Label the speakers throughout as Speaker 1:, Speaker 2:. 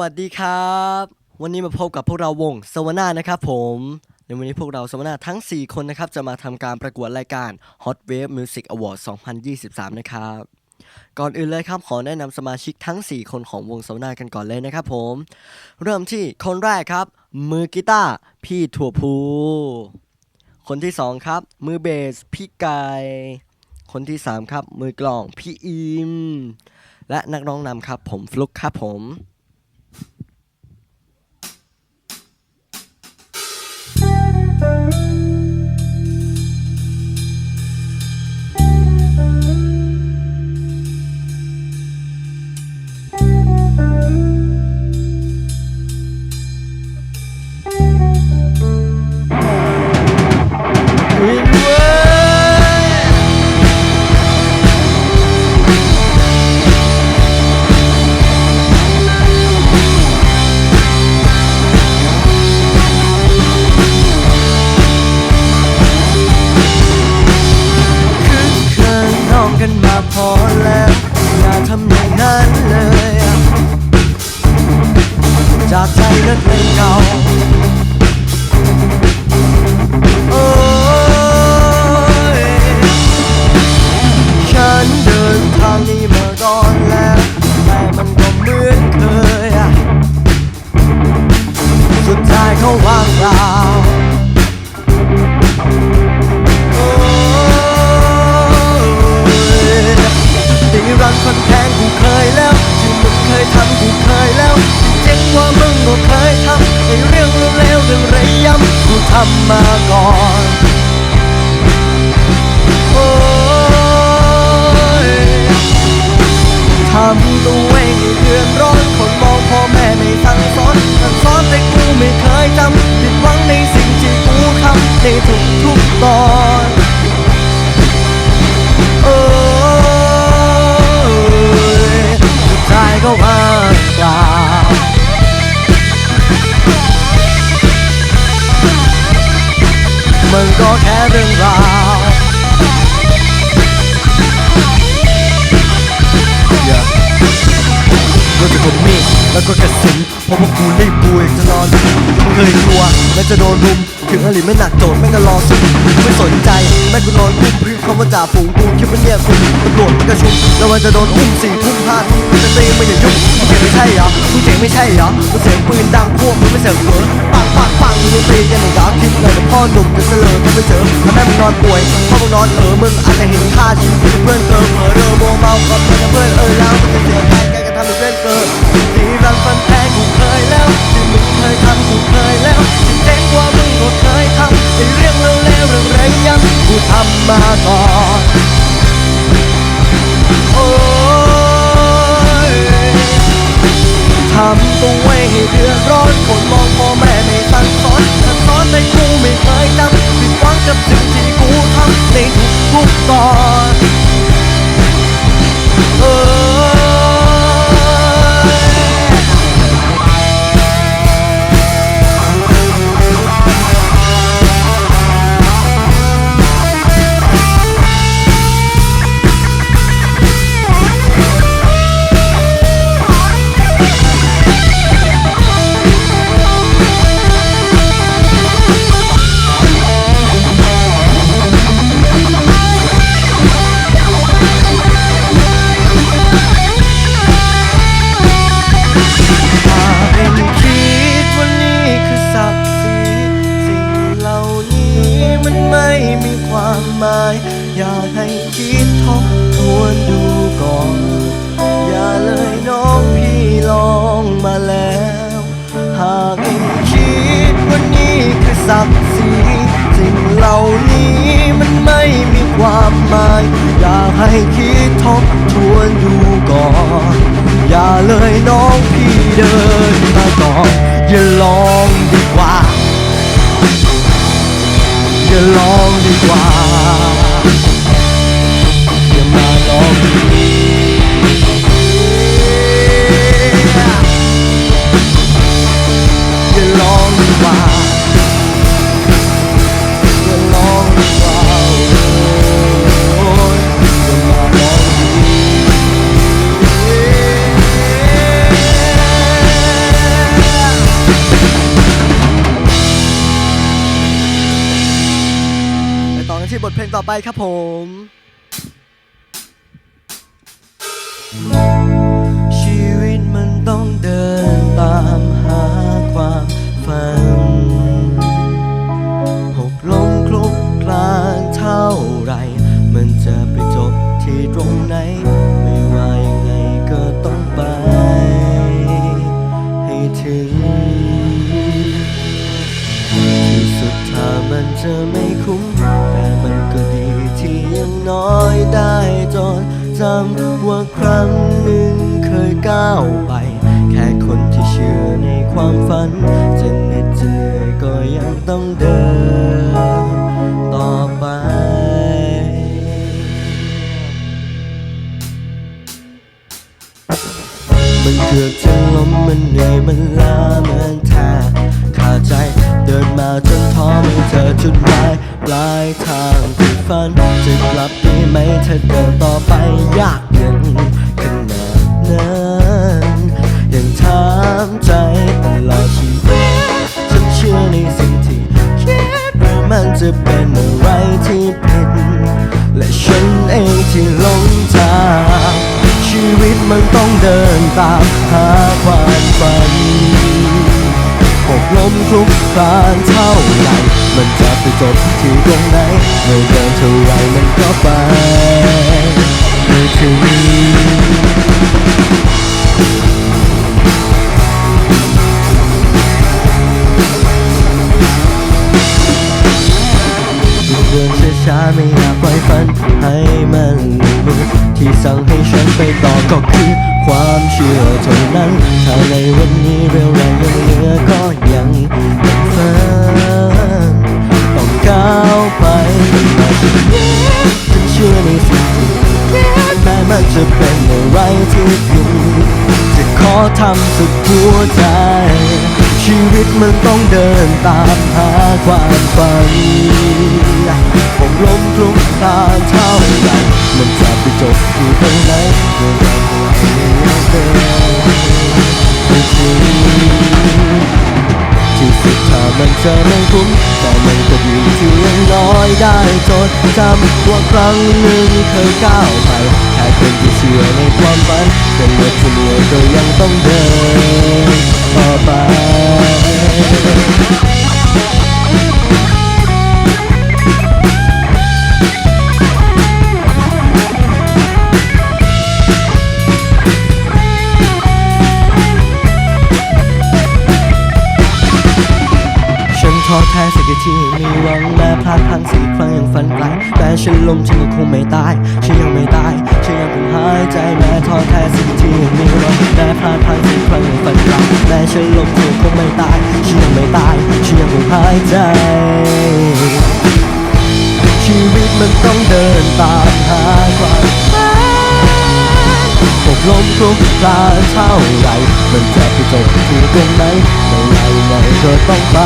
Speaker 1: วัสดีครับ วันนี้มาพบกับพวกเราวงสวนานะครับผมในวันนี้พวกเราสวนาทั้ง 4 คนนะครับ จะมาทำการประกวดรายการ Hot Wave Music Award 2023 นะครับ ก่อนอื่นเลยครับขอแนะนำสมาชิกทั้ง 4 คนของวงสวนากันก่อนเลยนะครับผม เริ่มที่คนแรกครับ มือกีตาร์พี่ถั่วพูคนที่ 2 ครับ มือเบสพี่ไก่คนที่ 3 ครับ มือกลองพี่อิมและนักร้องนำครับผมฟลุกครับผม จากใจนักเลงเก่า เคยทำไอ้เรื่องเลวๆเรื่องไรย้ำกูทำมาก่อน เรื่องราว แล้วก็กระสินเพราะว่ากูรีบปุยากจะนอนมึงเคยกลัวแม้จะโดนรุม ถึงอลิไม่หนักโจทย์แม่งก็รอสู้กูไม่สนใจแม่กูนอนกุ้มพริ้วคำว่าจ่าฝูงกูคิดว่าเนี่ยคุณตำรวจกระชุมแล้วมันจะโดนอุ้มสี่ทุ่มห้าทุ่มจะตีไม่อย่ายุ่งมึงเก่งไม่ใช่เหรอมึงเจ๋งไม่ใช่เหรอมึงเสียงปืนดังพวกมึงไม่เสียงเผลอปังปังปังมึงตีกันหนึ่งดาวคิดเลยแต่พ่อหนุ่มจะเสลอถ้าไม่เจอถ้าแม่มึงนอนป่วยพ่อมึงนอนเออมึงอาจจะเห็นค่าชีวิตเพื่อนเกินเผลอเรือโมเมากับเพื่อนเออแล้วมึงจะเสียใจแกก็ทำเป็นเพื่อนเกิน รันฟันแทงกูเคยแล้วที่มึงเคยทำกูเคยแล้วที่เจ๊งกว่ามึงก็เคยทำไอเรื่องเลวๆเรื่องไรย้ำกูทำมาก่อนโอ้ยทำตัวไว้ให้เดือดร้อนคนมองพ่อแม่ไม่สั่งสอนสั่งสอนแต่กูไม่เคยจำผิดหวังกับสิ่งที่กูทำในทุกๆตอน ไม่มีความหมาย อยากให้คิดทบทวนดูก่อน อย่าเลยน้องพี่ลองมาแล้ว หากคิดว่านี่คือศักดิ์ศรีสิ่งเหล่านี้มันไม่มีความหมาย อยากให้คิดทบทวนดูก่อน อย่าเลยน้องพี่เดินมาก่อน อย่าลองดีกว่า อย่าลองดีกว่าอย่ามาลอง บทเพลงต่อไปครับผม อยังน้อยได้จนจำว่าครั้งหนึ่งเคยก้าวไป แค่คนที่เชื่อในความฝัน จะเหน็ดจะเหนื่อยก็ยังต้องเดินต่อไปมันเกือบจะล้มมันเหนื่อยมันล้ามันแทบขาดใจเดินมาจนท้อไม่เจอจุดหมายปลายทางที่ฝันจะกลับ ไหมถ้าเดินต่อไปยากเย็นขนาดนั้นยังถามใจตลอดชีวิตฉันเชื่อในสิ่งที่คิดว่ามันจะเป็นอะไรที่ผิดและฉันเองที่หลงทางชีวิตมันต้องเดินตามหาความฝันหกล้มคลุกคลานเท่าไหรมันจะ จบที่ตรงไหนเมื่อเดินเท่าไรมันก็ไปไม่ถึงเดินช้าๆไม่อยากปล่อยฝันให้มันหลุดที่สั่งให้ฉันไปต่อก็คือความเชื่อเท่านั้นถ้าในวันนี้เร็ว ทำสุดหัวใจ ชีวิตมันต้องเดินตามหาความฝันผมล้มคลุกคลาเท่าไรมันจะไปจบที่ตรงไหนเมื่อเราไม่เดินไปถึงที่สุดถ้ามันจะไม่คุ้มแต่มัน ที่ยังน้อยได้จดจำว่าครั้งหนึ่งเคยก้าวไปแค่คนที่เชื่อในความฝันจนเหนื่อยจะเหนื่อยก็ยังต้องเดินต่อไป ฉันล้มฉันก็คงไม่ตาย ฉันยังไม่ตาย ฉันยังคงหายใจแม้ท้อแท้สักทีมีหวังแม้พลาดพลั้งสี่ครั้งยังฝันไกลแต่ฉันล้มฉันก็คงไม่ตาย ฉันยังไม่ตาย ฉันยังคงหายใจ ชีวิตมันต้องเดินตามหาความฝันหกล้มคลุกคลานเท่าไร มันจะไปจบที่ตรงไหนไม่ไหนไหนก็ต้องไป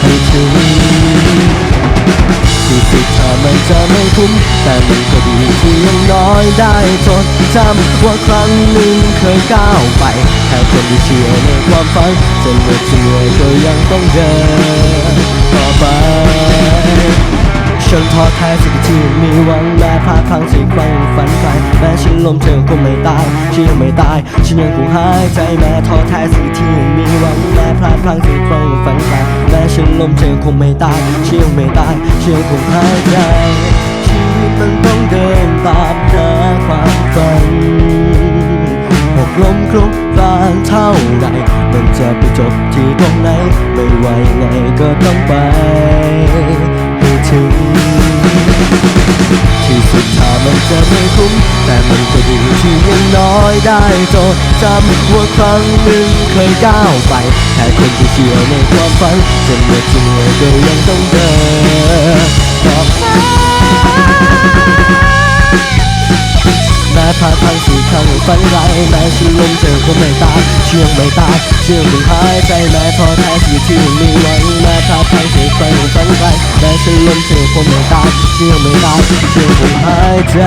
Speaker 1: ให้ถึง ที่สุดถ้ามันจะไม่คุ้ม แต่มันก็ดีที่ยังน้อยได้จดจำว่าครั้งหนึ่งเคยก้าวไปแค่คนที่เชื่อในความฝันจะเมื่อเชื่อก็ยังต้องเดินต่อไป ฉันท้อแท้สิ่งที่มีหวังแม้พลาดพลั้งสิ่งครั้งฝันไกลแม้ฉันล้มเธอคงไม่ตายฉันยังไม่ตายฉันยังคงหายใจแม้ท้อแท้สิ่งที่มีหวังแม้พลาดพลั้งสิ่งครั้งฝันไกลแม้ฉันล้มเธอคงไม่ตายฉันยังไม่ตายฉันยังคงหายใจชีวิตมันต้องเดินตามหาความฝันหกล้มคลุกคลานเท่าไหรมันจะไปจบที่ตรงไหนไม่ว่ายังไงก็ต้องไป ถึง ที่สุดถ้ามันจะไม่คุ้ม แต่มันก็ดีที่ยังน้อยได้จดจำว่าครั้งหนึ่งเคยก้าวไป แต่คนที่เชื่อในความฝันจะเหนื่อยจะเหนื่อยก็ยังต้องเดินต่อไป พลาดพลั้งสี่ครั้งฝันร้ายแม้ฉันล้มเธอก็ไม่ตายเชื่อไม่ตายเชื่อมึงหายใจแม้ท้อแท้สิ่งที่มีไว้แม้พาดพลั้งสี่ครั้งฝันร้ายแม้ฉันล้มเธอก็ไม่ตายเชื่อไม่ตายเชื่อมึงหายใจ